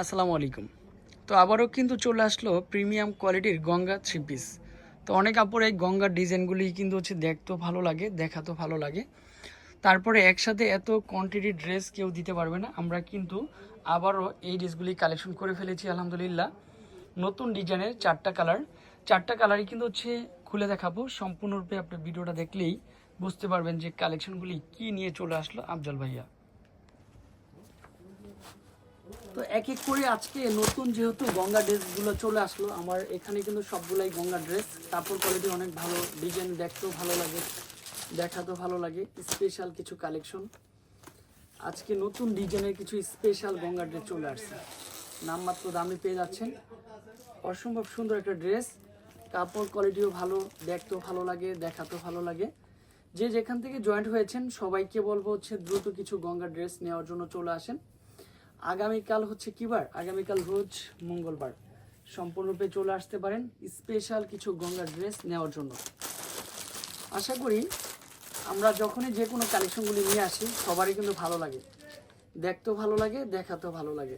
আসসালামু আলাইকুম। তো আবারও কিন্তু চলে আসলো প্রিমিয়াম কোয়ালিটির গঙ্গা থ্রি পিস তো অনেক আপুর এই গঙ্গার ডিজাইনগুলি কিন্তু হচ্ছে দেখতেও ভালো লাগে, দেখাতেও ভালো লাগে। তারপরে একসাথে এত কোয়ান্টিটি ড্রেস কেউ দিতে পারবে না। আমরা কিন্তু আবারও এই ড্রেসগুলি কালেকশন করে ফেলেছি, আলহামদুলিল্লাহ। নতুন ডিজাইনের চারটা কালার চারটা কালারই কিন্তু হচ্ছে খুলে দেখাবো। সম্পূর্ণরূপে আপনি ভিডিওটা দেখলেই বুঝতে পারবেন যে কালেকশনগুলি কি নিয়ে চলে আসলো আফজল ভাইয়া। তো এক এক করে আজকে নতুন যেহেতু গঙ্গা ড্রেসগুলো চলে আসলো, আমার এখানে কিন্তু সবগুলাই গঙ্গা ড্রেস। কাপড় কোয়ালিটি অনেক ভালো ডিজাইন দেখতেও ভালো লাগে, দেখাতেও ভালো লাগে স্পেশাল কিছু কালেকশন আজকে নতুন ডিজাইনের কিছু স্পেশাল গঙ্গা ড্রেস চলে আসছে। নামমাত্র দামে পেয়ে যাচ্ছেন। অসম্ভব সুন্দর একটা ড্রেস। কাপড় কোয়ালিটিও ভালো, দেখতেও ভালো লাগে, দেখাতেও ভালো লাগে। যে যেখান থেকে জয়েন্ট হয়েছেন, সবাইকে বলব হচ্ছে দ্রুত কিছু গঙ্গা ড্রেস নেওয়ার জন্য চলে আসেন। আগামীকাল হচ্ছে কি বার? আগামীকাল রোজ মঙ্গলবার। সম্পূর্ণরূপে চলে আসতে পারেন। স্পেশাল কিছু গঙ্গা ড্রেস নেওয়ার জন্য। আশা করি আমরা যখনই যে কোনো কালেকশনগুলি নিয়ে আসি, সবারই কিন্তু ভালো লাগে। দেখতেও ভালো লাগে, দেখাতেও ভালো লাগে।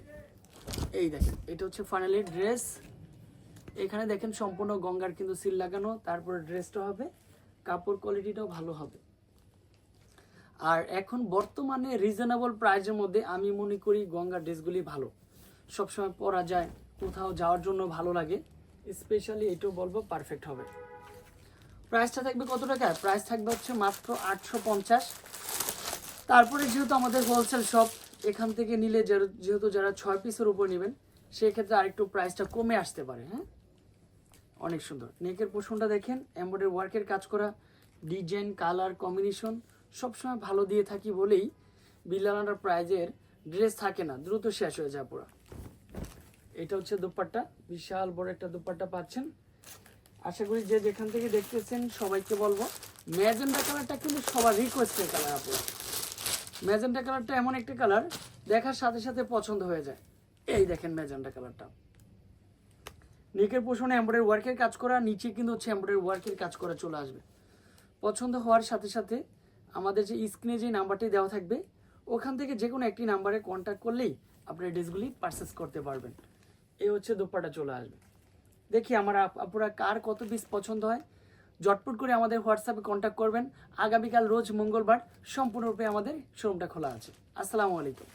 এই দেখেন, এটা হচ্ছে ফাইনালি ড্রেস। এখানে দেখেন সম্পূর্ণ গঙ্গার কিন্তু সিল লাগানো, তারপরে ড্রেসটা হবে, কাপড় কোয়ালিটিটাও ভালো হবে। আর এখন বর্তমানে রিজনেবল প্রাইজের মধ্যে আমি মনে করি গঙ্গা ড্রেসগুলি ভালো। সবসময় পরা যায়, কোথাও যাওয়ার জন্য ভালো লাগে স্পেশালি এটাও বলব পারফেক্ট হবে। প্রাইসটা থাকবে কত টাকা? প্রাইস থাকবে হচ্ছে মাত্র আটশো পঞ্চাশ। তারপরে যেহেতু আমাদের হোলসেল শপ এখান থেকে নিলে যেহেতু যারা ছয় পিসের উপর নেবেন, সেক্ষেত্রে আরেকটু প্রাইসটা কমে আসতে পারে হ্যাঁ? অনেক সুন্দর। নেকের পোষণটা দেখেন এমব্রয়ডারি ওয়ার্কের কাজ করা ডিজাইন কালার কম্বিনেশন সবসময় ভালো দিয়ে থাকি বলেই বিল্লালান্ডার প্রাইজের ড্রেস থাকে না, দ্রুত শেষ হয়ে যায় পুরো। এটা হচ্ছে দুপাট্টা, বিশাল বড় একটা দুপাট্টা পাচ্ছেন। আশা করি যে যেখান থেকে দেখতেছেন সবাইকে বলব ম্যাজেন্ডা কালারটা কিন্তু সবার রিকোয়েস্টের কালার আপনার ম্যাজেন্ডা কালারটা এমন একটা কালার দেখার সাথে সাথে পছন্দ হয়ে যায়। এই দেখেন ম্যাজেন্ডা কালারটা। নেকের পোষণে এমব্রয়ডারি ওয়ার্কের কাজ করা, নিচে কিন্তু হচ্ছে এমব্রয়ডারি ওয়ার্কের কাজ করা চলে আসবে। পছন্দ হওয়ার সাথে সাথে আমাদের যে স্ক্রিনে যে নাম্বারটি দেওয়া থাকবে, ওখান থেকে যে কোনো একটি নাম্বারে কন্ট্যাক্ট করলেই আপনি ড্রেসগুলি পারচেস করতে পারবেন। এই হচ্ছে দোপাটা চলে আসবে। দেখি আমার আপনারা কার কত পিস পছন্দ হয়। জটপট করে আমাদের হোয়াটসঅ্যাপে কন্ট্যাক্ট করবেন। আগামীকাল রোজ মঙ্গলবার সম্পূর্ণরূপে আমাদের শোরুমটা খোলা আছে। আসসালামু আলাইকুম।